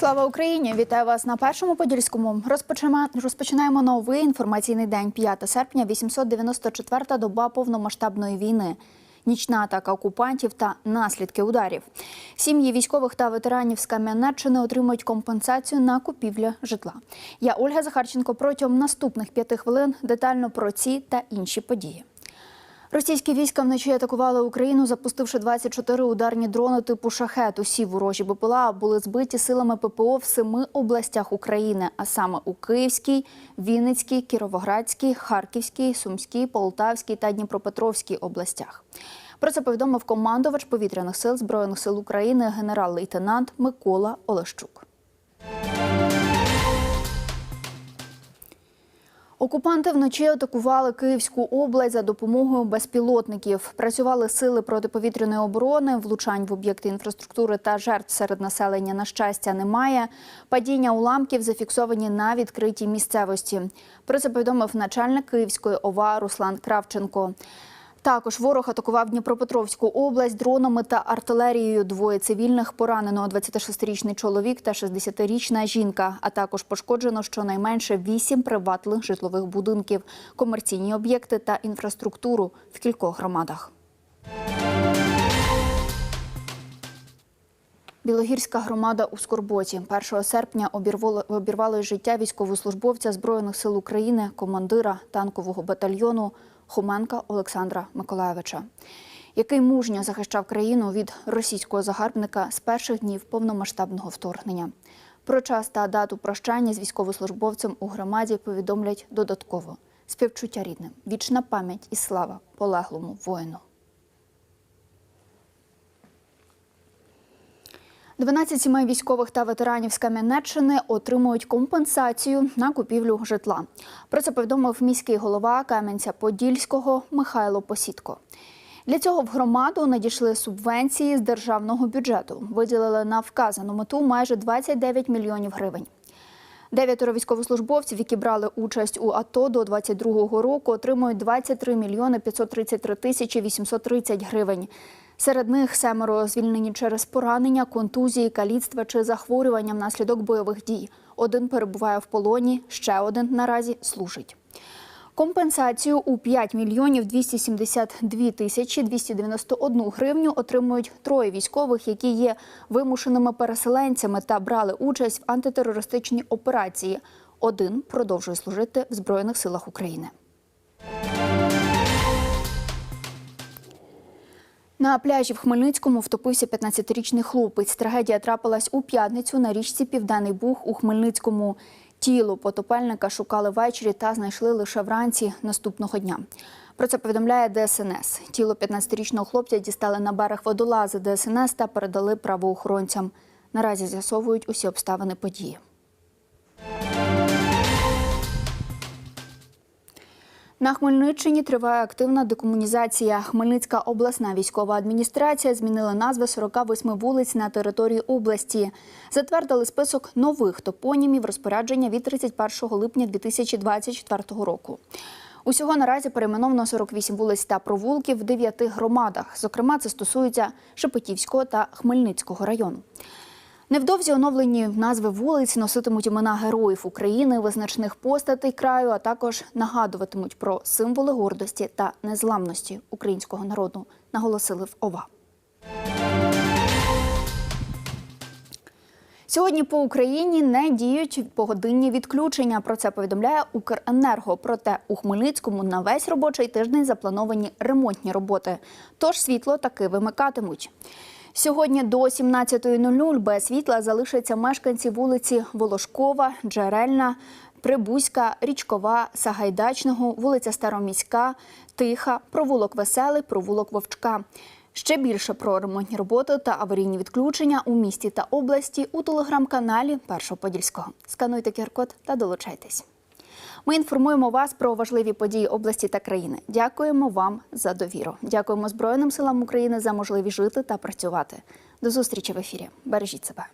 Слава Україні! Вітаю вас на першому подільському. Розпочинаємо новий інформаційний день. 5 серпня, 894-та доба повномасштабної війни. Нічна атака окупантів та наслідки ударів. Сім'ї військових та ветеранів з Кам'янеччини отримують компенсацію на купівлю житла. Я Ольга Захарченко протягом наступних п'яти хвилин детально про ці та інші події. Російські війська вночі атакували Україну, запустивши 24 ударні дрони типу шахет. Усі ворожі БПЛА були збиті силами ППО в семи областях України, а саме у Київській, Вінницькій, Кіровоградській, Харківській, Сумській, Полтавській та Дніпропетровській областях. Про це повідомив командувач повітряних сил збройних сил України генерал-лейтенант Микола Олещук. Окупанти вночі атакували Київську область за допомогою безпілотників. Працювали сили протиповітряної оборони, влучань в об'єкти інфраструктури та жертв серед населення на щастя немає. Падіння уламків зафіксовані на відкритій місцевості. Про це повідомив начальник Київської ОВА Руслан Кравченко. Також ворог атакував Дніпропетровську область дронами та артилерією. Двоє цивільних поранено 26-річний чоловік та 60-річна жінка. А також пошкоджено щонайменше вісім приватних житлових будинків, комерційні об'єкти та інфраструктуру в кількох громадах. Білогірська громада у Скорботі 1 серпня обірвало обірвало життя військовослужбовця збройних сил України, командира танкового батальйону Хоменка Олександра Миколаєвича, який мужньо захищав країну від російського загарбника з перших днів повномасштабного вторгнення. Про час та дату прощання з військовослужбовцем у громаді повідомлять додатково співчуття рідним, вічна пам'ять і слава полеглому воїну. 12 сімей військових та ветеранів з Кам'янеччини отримують компенсацію на купівлю житла. Про це повідомив міський голова Кам'янця-Подільського Михайло Посідко. Для цього в громаду надійшли субвенції з державного бюджету. Виділили на вказану мету майже 29 мільйонів гривень. Дев'ятеро військовослужбовців, які брали участь у АТО до 22-го року, отримують 23 мільйони 533 тисячі 830 гривень. Серед них семеро звільнені через поранення, контузії, каліцтва чи захворювання внаслідок бойових дій. Один перебуває в полоні, ще один наразі служить. Компенсацію у 5 мільйонів 272 тисячі 291 гривню отримують троє військових, які є вимушеними переселенцями та брали участь в антитерористичній операції. Один продовжує служити в Збройних силах України. На пляжі в Хмельницькому втопився 15-річний хлопець. Трагедія трапилась у п'ятницю на річці Південний Буг у Хмельницькому. Тіло потопельника шукали ввечері та знайшли лише вранці наступного дня. Про це повідомляє ДСНС. Тіло 15-річного хлопця дістали на берег водолази ДСНС та передали правоохоронцям. Наразі з'ясовують усі обставини події. На Хмельниччині триває активна декомунізація. Хмельницька обласна військова адміністрація змінила назви 48 вулиць на території області. Затвердили список нових топонімів розпорядження від 31 липня 2024 року. Усього наразі перейменовано 48 вулиць та провулків в 9 громадах. Зокрема, це стосується Шепетівського та Хмельницького району. Невдовзі оновлені назви вулиць носитимуть імена героїв України, визначних постатей краю, а також нагадуватимуть про символи гордості та незламності українського народу, наголосили в ОВА. Сьогодні по Україні не діють погодинні відключення. Про це повідомляє Укренерго. Проте у Хмельницькому на весь робочий тиждень заплановані ремонтні роботи. Тож світло таки вимикатимуть. Сьогодні до 17.00 без світла залишаться мешканці вулиці Волошкова, Джерельна, Прибузька, Річкова, Сагайдачного, вулиця Староміська, Тиха, провулок Веселий, провулок Вовчка. Ще більше про ремонтні роботи та аварійні відключення у місті та області у телеграм-каналі Першого Подільського. Скануйте QR-код та долучайтесь. Ми інформуємо вас про важливі події області та країни. Дякуємо вам за довіру. Дякуємо Збройним силам України за можливість жити та працювати. До зустрічі в ефірі. Бережіть себе.